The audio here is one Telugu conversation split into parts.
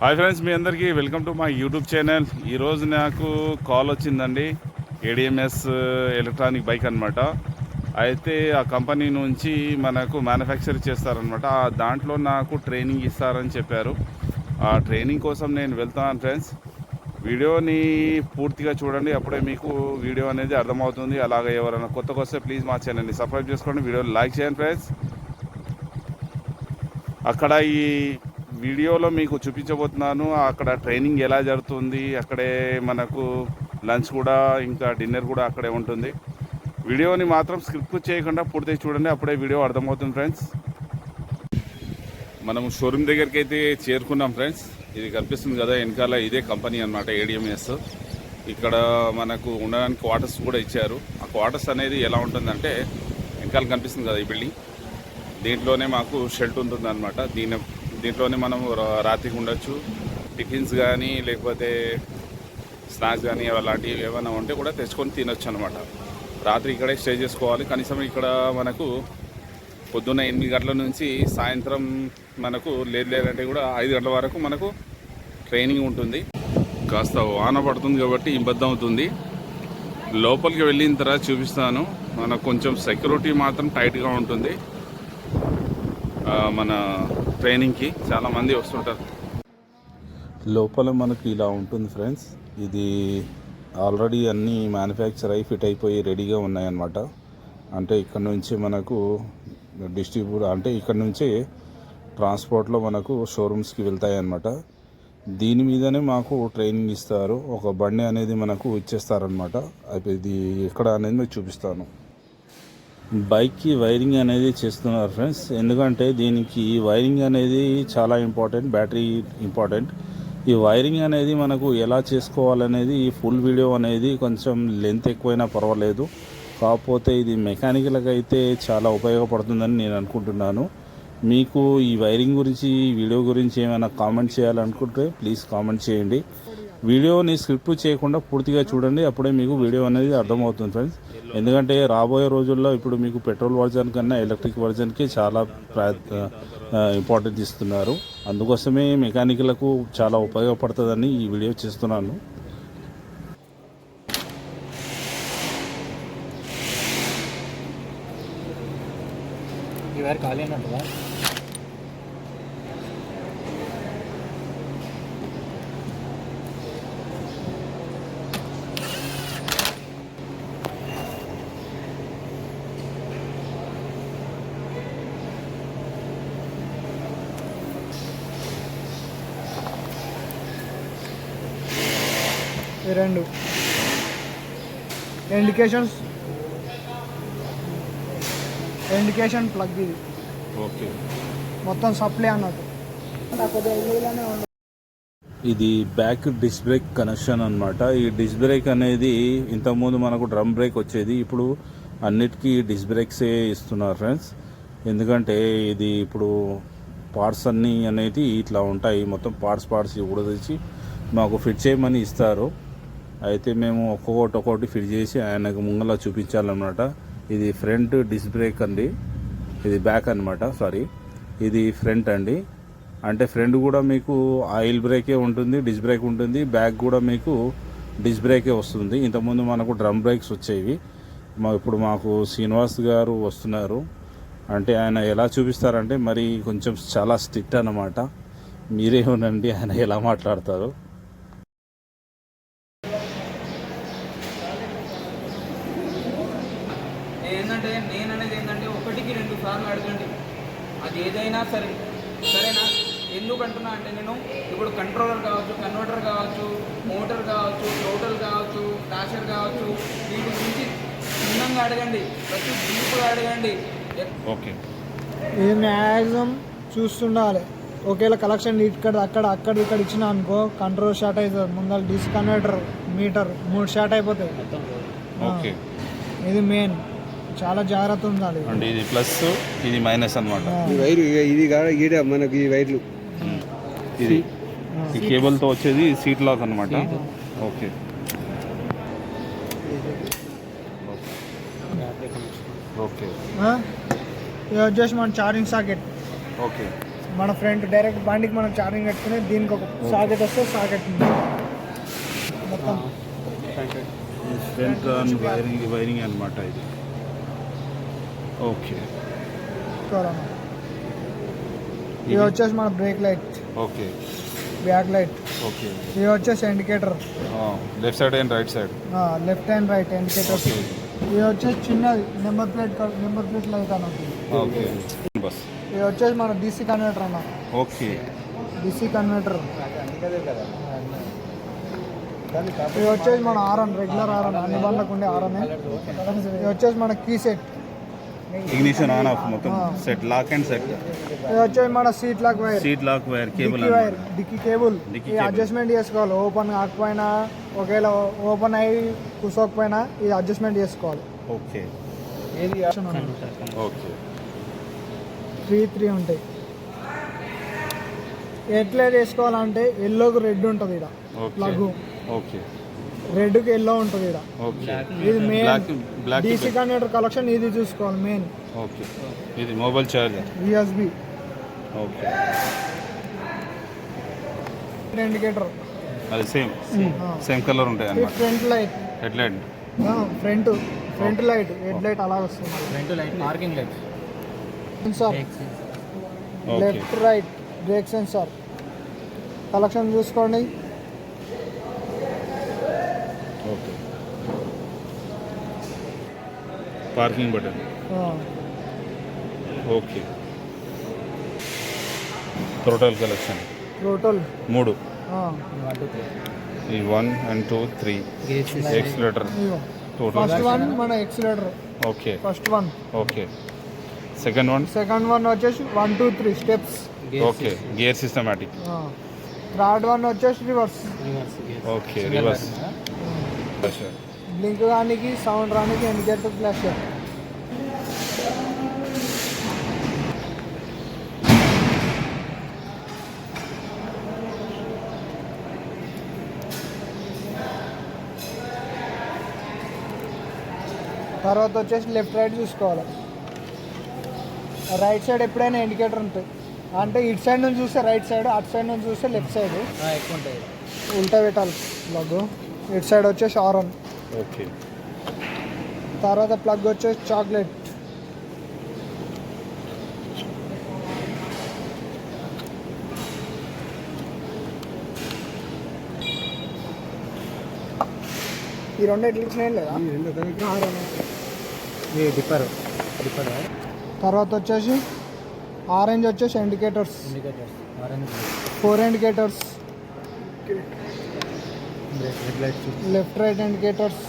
హాయ్ ఫ్రెండ్స్ మీ అందరికీ welcome to my YouTube channel. ఈరోజు నాకు కాల్ వచ్చిందండి ఏడిఎంఎస్ ఎలక్ట్రానిక్ బైక్ అనమాట అయితే ఆ కంపెనీ నుంచి మనకు మ్యానుఫ్యాక్చర్ చేస్తారనమాట ఆ దాంట్లో నాకు ట్రైనింగ్ ఇస్తారని చెప్పారు. ఆ ట్రైనింగ్ కోసం నేను వెళ్తాను ఫ్రెండ్స్. వీడియోని పూర్తిగా చూడండి అప్పుడే మీకు వీడియో అనేది అర్థమవుతుంది. అలాగే ఎవరైనా కొత్తగా వస్తే ప్లీజ్ మా ఛానల్ని సబ్స్క్రైబ్ చేసుకోండి వీడియోని లైక్ చేయండి ఫ్రెండ్స్. అక్కడ ఈ వీడియోలో మీకు చూపించబోతున్నాను. అక్కడ ట్రైనింగ్ ఎలా జరుగుతుంది అక్కడే మనకు లంచ్ కూడా ఇంకా డిన్నర్ కూడా అక్కడే ఉంటుంది. వీడియోని మాత్రం స్క్రిప్ట్ చేయకుండా పూర్తిగా చూడండి అప్పుడే వీడియో అర్థమవుతుంది ఫ్రెండ్స్. మనం షోరూమ్ దగ్గరికి అయితే చేరుకున్నాం ఫ్రెండ్స్. ఇది కనిపిస్తుంది కదా వెనకాల ఇదే కంపెనీ అనమాట ఏడిఎంఎస్ ఇక్కడ మనకు ఉండడానికి క్వార్టర్స్ కూడా ఇచ్చారు. ఆ క్వార్టర్స్ అనేది ఎలా ఉంటుందంటే వెనకాల కనిపిస్తుంది కదా ఈ బిల్డింగ్. దీంట్లోనే మాకు షెల్ట్ ఉంటుంది అనమాట దీని దీంట్లోనే మనం రాత్రికి ఉండొచ్చు. టిఫిన్స్ కానీ లేకపోతే స్నాక్స్ కానీ అలాంటివి ఏమైనా ఉంటే కూడా తెచ్చుకొని తినొచ్చు అనమాట రాత్రి ఇక్కడే స్టే చేసుకోవాలి. కనీసం ఇక్కడ మనకు పొద్దున్న ఎనిమిది గంటల నుంచి సాయంత్రం మనకు లేదు లేదంటే కూడా ఐదు గంటల వరకు మనకు ట్రైనింగ్ ఉంటుంది. కాస్త వాన పడుతుంది కాబట్టి ఇబ్బంది అవుతుంది. లోపలికి వెళ్ళిన తర్వాత చూపిస్తాను. మనకు కొంచెం సెక్యూరిటీ మాత్రం టైట్గా ఉంటుంది. మన ట్రైనింగ్కి చాలామంది వస్తుంటారు. లోపల మనకి ఇలా ఉంటుంది ఫ్రెండ్స్. ఇది ఆల్రెడీ అన్నీ మ్యానుఫ్యాక్చర్ అయి ఫిట్ అయిపోయి రెడీగా ఉన్నాయన్నమాట. అంటే ఇక్కడ నుంచి మనకు డిస్ట్రిబ్యూట్ అంటే ఇక్కడ నుంచి ట్రాన్స్పోర్ట్లో మనకు షోరూమ్స్కి వెళ్తాయి అన్నమాట దీని మీదనే మాకు ట్రైనింగ్ ఇస్తారు. ఒక బండి అనేది మనకు ఇచ్చేస్తారనమాట అయితే ఇది ఎక్కడ అనేది మీకు చూపిస్తాను. బైక్కి వైరింగ్ అనేది చేస్తున్నారు ఫ్రెండ్స్. ఎందుకంటే దీనికి వైరింగ్ అనేది చాలా ఇంపార్టెంట్ బ్యాటరీ ఇంపార్టెంట్. ఈ వైరింగ్ అనేది మనకు ఎలా చేసుకోవాలనేది ఈ ఫుల్ వీడియో అనేది కొంచెం లెంత్ ఎక్కువైనా పర్వాలేదు. కాకపోతే ఇది మెకానికల్కి అయితే చాలా ఉపయోగపడుతుందని నేను అనుకుంటున్నాను. మీకు ఈ వైరింగ్ గురించి ఈ వీడియో గురించి ఏమైనా కామెంట్ చేయాలనుకుంటే ప్లీజ్ కామెంట్ చేయండి. వీడియోని స్క్రిప్ట్ చేయకుండా పూర్తిగా చూడండి అప్పుడే మీకు వీడియో అనేది అర్థమవుతుంది ఫ్రెండ్స్ ఎందుకంటే రాబోయే రోజుల్లో ఇప్పుడు మీకు పెట్రోల్ వర్జన్ కన్నా ఎలక్ట్రిక్ వర్జన్కి చాలా ఇంపార్టెన్స్ ఇస్తున్నారు. అందుకోసమే మెకానిక్లకు చాలా ఉపయోగపడుతుందని ఈ వీడియో చేస్తున్నాను. ఈ వారు ఖాళీ అన్నట్టుగా ఈ రెండు. ఇండికేషన్స్ ఇండికేషన్ ప్లగ్ ఇది. ఓకే. మొత్తం సప్లై అన్నట్టు. ఇది బ్యాక్ డిస్క్ బ్రేక్ కనెక్షన్ అన్నమాట. ఈ డిస్క్ బ్రేక్ అనేది ఇంతకుముందు మనకు డ్రమ్ బ్రేక్ వచ్చేది. ఇప్పుడు అన్నిటికీ డిస్క్ బ్రేక్సే ఇస్తున్నారు ఫ్రెండ్స్ ఎందుకంటే ఇది ఇప్పుడు పార్ట్స్ అన్నీ అనేది ఇట్లా ఉంటాయి. మొత్తం పార్ట్స్ పార్ట్స్ కూడా తెచ్చి మాకు ఫిట్ చేయమని ఇస్తారు. అయితే మేము ఒక్కొక్కటి ఒక్కొక్కటి ఫిట్ చేసి ఆయనకు ముంగల చూపించాలన్నమాట. ఇది ఫ్రంట్ డిస్క్ బ్రేక్ అండి. ఇది బ్యాక్ అన్నమాట సారీ. ఇది ఫ్రంట్ అండి. అంటే ఫ్రంట్ కూడా మీకు ఆయిల్ బ్రేకే ఉంటుంది డిస్క్ బ్రేక్ ఉంటుంది బ్యాక్ కూడా మీకు డిస్క్ బ్రేకే వస్తుంది. ఇంతకుముందు మనకు డ్రమ్ బ్రేక్స్ వచ్చేవి. మా ఇప్పుడు మాకు శ్రీనివాస్ గారు వస్తున్నారు. అంటే ఆయన ఎలా చూపిస్తారంటే మరి కొంచెం చాలా స్ట్రిక్ట్ అన్నమాట. మీరేమోనండి ఆయన ఎలా మాట్లాడతారు ఏంటంటే నేను అనేది ఏంటంటే ఒకటికి రెండు సార్లు అడగండి అది ఏదైనా సరే సరేనా ఎందుకు అంటున్నా అంటే నేను ఇప్పుడు కంట్రోలర్ కావచ్చు కన్వర్టర్ కావచ్చు మోటార్ కావచ్చు టోటల్ కావచ్చు డాషర్ కావచ్చు వీటి గురించి క్షుణ్ణంగా అడగండి. ప్రతి డీప్గా అడగండి. ఓకే. ఇది మ్యాక్సిమం చూస్తుండాలి. ఒకవేళ కలెక్షన్ ఇక్కడ అక్కడ అక్కడ ఇక్కడ ఇచ్చిన అనుకో కంట్రోల్ షార్ట్ అవుతుంది ముందర డిస్కనెక్టర్ మీటర్ మూడు షార్ట్ అయిపోతాయి. ఓకే. ఇది మెయిన్ చాలా జాగ్రత్త ఉండాలి. అంటే ఇది ప్లస్ ఇది మైనస్ అన్నమాట. ఆ, ఈ వైరు ఇది కాదు ఈడ మనకి ఈ వైర్లు. ఇది. ఈ కేబుల్తో వచ్చేది సీట్ లాక్ అనమాట ఓకే. ఓకే. ఆ? ఇది వచ్చేసి మన ఛార్జింగ్ సాకెట్. ఓకే. మన ఫ్రంట్ డైరెక్ట్ బండికి మనం ఛార్జింగ్ పెట్టుకుని దీనికి ఒక సాకెట్ వస్తే సాకెట్ ఉంది. మొత్తం. ఫ్రంట్ వైరింగ్ వైరింగ్ అనమాట ఇది. ఓకే. చూడండి. ఇది వచ్చేసి మన brake light. Okay. Back light okay. ఇది వచ్చేసి indicator left side and right side left and right indicator ఇది వచ్చేసి చిన్నది number plate number plate light అని ఓకే. బస్. ఇది వచ్చేసి మన డీసీ కన్వర్టర్ అన్న. ఓకే. డీసీ కన్వర్టర్ ఇది వచ్చేసి మన ఆర్ఎన్ రెగ్యులర్ ఆర్ఎన్ అన్ని బండ్లకు ఉండే ఆర్ఎన్ ఇది వచ్చేసి మన key set ignition on off మొత్తం. సెట్ లాక్ అండ్ సెట్ మన seat lock wire seat lock wire cable wire dickey cable. Adjustment చేసుకోవాలి. ఓపెన్ కాకపోయినా ఒకవేళ ఓపెన్ అయ్యి కూర్చోకపోయినా ఇది అడ్జస్ట్మెంట్ చేసుకోవాలి. ఓకే ఏది ఓకే త్రీ త్రీ ఉంటాయి. ఎట్లా వేసుకోవాలంటే ఎల్లోకి రెడ్ ఉంటుంది ఇక్కడ. ప్లగ్ ఓకే రెడ్కి ఎల్లో ఉంటుంది ఇక్కడ ఓకే. ఇది మెయిన్ డీసీ కన్వర్టర్ కలెక్షన్ ఇది చూసుకోవాలి మెయిన్ ఓకే. ఇది mobile charger USB okay. Indicator అది సేమ్ సేమ్ కలర్ ఉంటాయి అన్నమాట. Front light head light front front light head light అలా వస్తుంది front light parking light sensor left right brake sensor collection చూసుకోండి. Okay. Parking button. Okay. Total collection. Total మూడు. ఈ one and two three. Accelerator total first one మన accelerator okay. First one okay. Second one second one వచ్చేసి one two three steps okay. Gear systematic third one వచ్చేసి రివర్స్ ఓకే. రివర్స్ బ్లింక్ రానికి సౌండ్ రానికి ఇండికేటర్ ఫ్లాష్ తర్వాత వచ్చేసి లెఫ్ట్ రైట్ చూసుకోవాలి. రైట్ సైడ్ ఎప్పుడైనా ఇండికేటర్ ఉంటుంది అంటే ఇటు సైడ్ నుంచి చూస్తే రైట్ సైడ్ అటు సైడ్ నుంచి చూస్తే లెఫ్ట్ సైడ్ ఎక్కువ ఉంటుంది ఉల్టా పెట్టాలి. ప్లగ్ ఇటు సైడ్ వచ్చేసి ఆరన్. ఓకే. తర్వాత ప్లగ్ వచ్చేసి చాక్లెట్. ఈ రెండు ఎట్లా ఇచ్చినాయి లేదా? Dipper dipper? తర్వాత వచ్చేసి ఆరెంజ్ వచ్చేసి indicators. Indicators orange. Four indicators. Left right indicators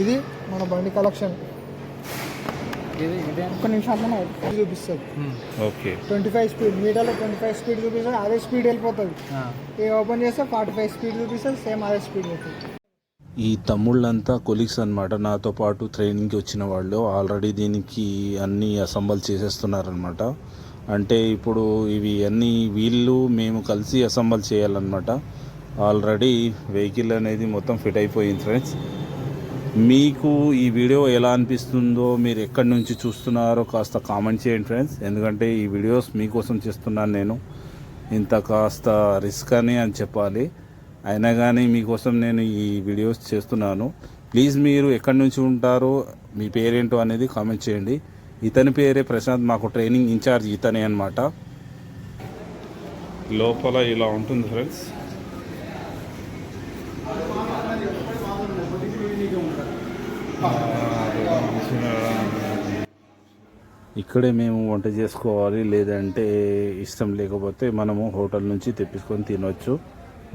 ఇది మన బండి కలెక్షన్. ఒక్క నిమిషంలో చూపిస్తుంది ఓకే. ట్వంటీ ఫైవ్ స్పీడ్ మీటర్లో ట్వంటీ ఫైవ్ స్పీడ్ చూపిస్తుంది అదే స్పీడ్ వెళ్ళిపోతుంది. ఇది ఓపెన్ చేస్తే ఫార్టీ ఫైవ్ స్పీడ్ చూపిస్తుంది సేమ్ అదే స్పీడ్ పోతుంది ఈ తమ్ముళ్ళంతా కొలీగ్స్ అన్నమాట. నాతో పాటు ట్రైనింగ్కి వచ్చిన వాళ్ళు. ఆల్రెడీ దీనికి అన్నీ అసెంబల్ చేసేస్తున్నారనమాట అంటే ఇప్పుడు ఇవి అన్నీ వీళ్ళు మేము కలిసి అసెంబల్ చేయాలన్నమాట. ఆల్రెడీ వెహికల్ అనేది మొత్తం ఫిట్ అయిపోయింది ఫ్రెండ్స్. మీకు ఈ వీడియో ఎలా అనిపిస్తుందో మీరు ఎక్కడి నుంచి చూస్తున్నారో కాస్త కామెంట్ చేయండి ఫ్రెండ్స్. ఎందుకంటే ఈ వీడియోస్ మీకోసం చేస్తున్నాను నేను. ఇంత కాస్త రిస్క్ అని అని చెప్పాలి. అయినా కానీ మీకోసం నేను ఈ వీడియోస్ చేస్తున్నాను. ప్లీజ్ మీరు ఎక్కడి నుంచి ఉంటారో మీ పేరేంటో అనేది కామెంట్ చేయండి. ఇతని పేరే ప్రశాంత్ మాకు ట్రైనింగ్ ఇన్ఛార్జ్ ఇతనే అనమాట లోపల ఇలా ఉంటుంది ఫ్రెండ్స్ ఇక్కడే మేము వంట చేసుకోవాలి లేదంటే ఇష్టం లేకపోతే మనము హోటల్ నుంచి తెప్పించుకొని తినొచ్చు.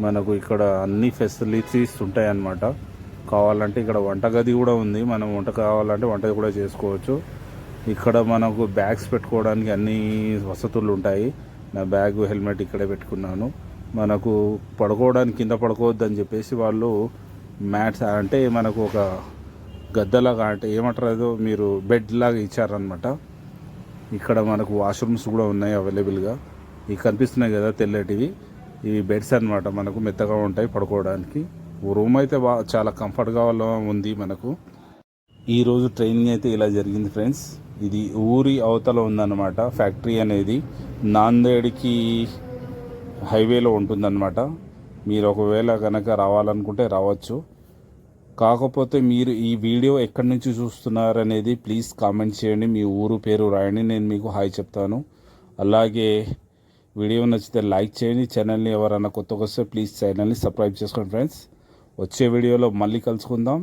మనకు ఇక్కడ అన్ని ఫెసిలిటీస్ ఉంటాయన్నమాట కావాలంటే ఇక్కడ వంటగది కూడా ఉంది మనం వంట కావాలంటే వంట కూడా చేసుకోవచ్చు. ఇక్కడ మనకు బ్యాగ్స్ పెట్టుకోవడానికి అన్ని వసతులు ఉంటాయి. నా బ్యాగ్ హెల్మెట్ ఇక్కడే పెట్టుకున్నాను. మనకు పడుకోవడానికి కింద పడుకోవద్దు అని చెప్పేసి వాళ్ళు మ్యాట్స్ అంటే మనకు ఒక గద్దలాగా అంటే ఏమంటారు మీరు బెడ్ లాగా ఇచ్చారనమాట ఇక్కడ మనకు వాష్రూమ్స్ కూడా ఉన్నాయి అవైలబుల్గా. ఇవి కనిపిస్తున్నాయి కదా తెల్లటివి. ఇవి బెడ్స్ అన్నమాట మనకు మెత్తగా ఉంటాయి పడుకోవడానికి. రూమ్ అయితే బా చాలా కంఫర్ట్గా ఉంది మనకు. ఈరోజు ట్రైనింగ్ అయితే ఇలా జరిగింది ఫ్రెండ్స్. ఇది ఊరి అవతల ఉందన్నమాట. ఫ్యాక్టరీ అనేది నాందేడ్కి హైవేలో ఉంటుందన్నమాట. మీరు ఒకవేళ కనుక రావాలనుకుంటే రావచ్చు. కాకపోతే మీరు ఈ వీడియో ఎక్కడి నుంచి చూస్తున్నారనేది ప్లీజ్ కామెంట్ చేయండి. మీ ఊరు పేరు రాయండి. నేను మీకు హాయ్ చెప్తాను. అలాగే వీడియో నచ్చితే లైక్ చేయండి. ఛానల్ని ఎవరైనా కొత్తగా వస్తే ప్లీజ్ ఛానల్ని సబ్స్క్రైబ్ చేసుకోండి ఫ్రెండ్స్. వచ్చే వీడియోలో మళ్ళీ కలుసుకుందాం.